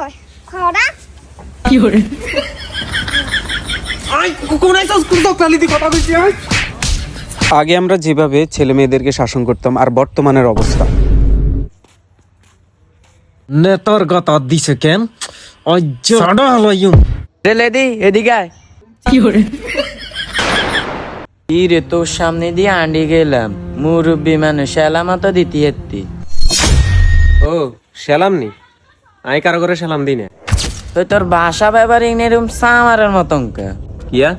কয়? খরা? আগে আমরা যেভাবে ছেলে মেয়েদেরকে শাসন করতাম আর বর্তমানের অবস্থা। নেতার গাতা দিছে কেন? লেদি এদিকে আয়। কি রে তোর সামনে দিয়ে আন্ডি গেলাম। মুরব্বী মানুষ এলামতো দিতি এত্তি ও সেলাম নি? আমি কারও করে সেলাম দিই না। তো তোর ভাষা ব্যাপার এরকম সামারের মতন কা? কিয়া?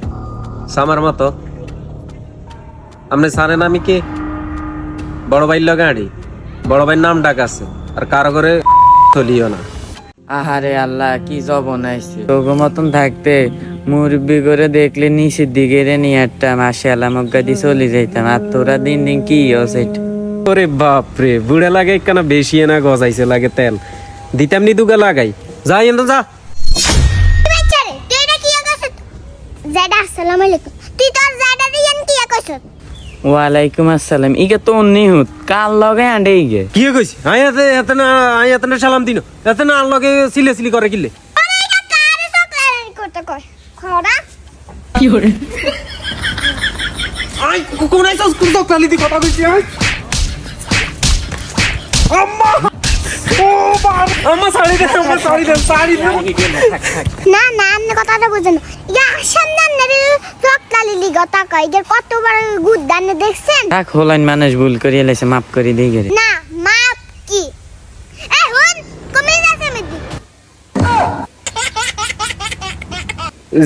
সামার মতো? আপনি জানেন আমি কে? বড় ভাইয়ের লগে আড়ি। বড় ভাইয়ের নাম ডাক আছে। আর কারও করে চলিও না। আহারে আল্লাহ কি জবন আইছে। তোগো মতন থাকতে মুরব্বি করে দেখলে নিচের দিকে রে নিয়ে একটা মাসে আলামজ্ঞা দিয়ে চলে যাইতাম। আর তোরা দিন দিন কি হচ্ছে ওরে বাপ রে বুড়া লাগে কেন বেশি না গজাইছে লাগে তেল? দিতাম নি দুগা লাগাই। যাই এন যা। বেচারে তুই এটা কি কইছ জেডা আসসালামু আলাইকুম তুই তোর জেডা দিয়ান কি কইছ ওয়ালাইকুম আসসালাম। ইকে তো নিহুত কাল লগে আন্ডে ইগে। কি কইছি আই এতে এতে না আই এতে না সালাম দিন। এতে না আল্লাহকে সিলে সিলি করে কিলে। আরে এটা কারে সকলারি করতে কয়? খরা আই কোন আইছস কোন তো কালি দি কথা কইছি আই? আম্মা! আম্মা না না কথাটা বুঝেন। ইয়া সামনে কয়? এদের কতবার গুদ দানে দেখছেন? থাক হলাইন মানুষ ভুল করি এলাইছে মাফ করে দিই গেরে না মাপ কি? এ হুন কমে যাচ্ছে মেদি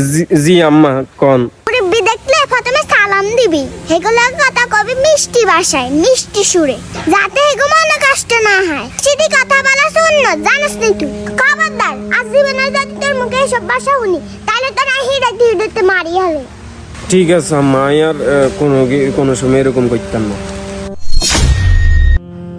জি- জি আম্মা কোন। মুরব্বি দেখলে প্রথমে সালাম দিবি। হেগুলো কথা কবি মিষ্টি ভাষায় মিষ্টি সুরে। যাতে হেগো মনে কষ্ট না হয়। সেটি কথা শূন্য জানিস তুই? খবরদার, আজ জীবনে যদি তোর মুখে এসব ভাষা শুনি তাহলে তোর হিড়ে হিড়েতে মারি হলে। ঠিক আছে, আম্মা আর কোনো কোনো সময় এরকম করতাম না।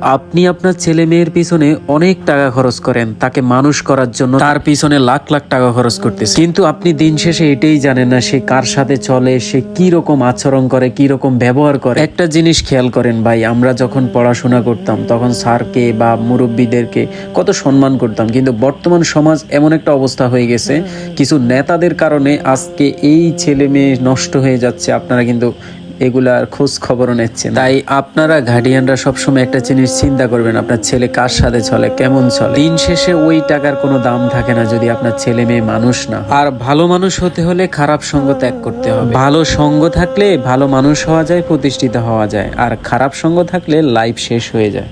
আপনি আপনার ছেলে মেয়ের পিছনে অনেক টাকা খরচ করেন, তাকে মানুষ করার জন্য তার পিছনে লাখ লাখ টাকা খরচ করতেছে। কিন্তু আপনি দিন শেষে এটাই জানেন না, সে কার সাথে চলে, সে কি রকম আচরণ করে, কি রকম ব্যবহার করে। একটা জিনিস খেয়াল করেন ভাই, আমরা যখন পড়াশোনা করতাম, তখন স্যারকে বা মুরব্বীদেরকে কত সম্মান করতাম। কিন্তু বর্তমান সমাজ এমন একটা অবস্থা হয়ে গেছে, কিছু নেতাদের কারণে আজকে এই ছেলে মেয়ে নষ্ট হয়ে যাচ্ছে, আপনারা কিন্তু এগুলার খোঁজ খবরও নিচ্ছেন। তাই আপনারা গার্ডিয়ানরা সবসময় একটা জিনিস চিন্তা করবেন, আপনার ছেলে কার সাথে চলে, কেমন চলে? দিন শেষে ওই টাকার কোনো দাম থাকে না যদি আপনার ছেলে মেয়ে মানুষ না আর ভালো মানুষ হতে হলে খারাপ সঙ্গ ত্যাগ করতে হবে। ভালো সঙ্গ থাকলে ভালো মানুষ হওয়া যায়, প্রতিষ্ঠিত হওয়া যায়। আর খারাপ সঙ্গ থাকলে লাইফ শেষ হয়ে যায়।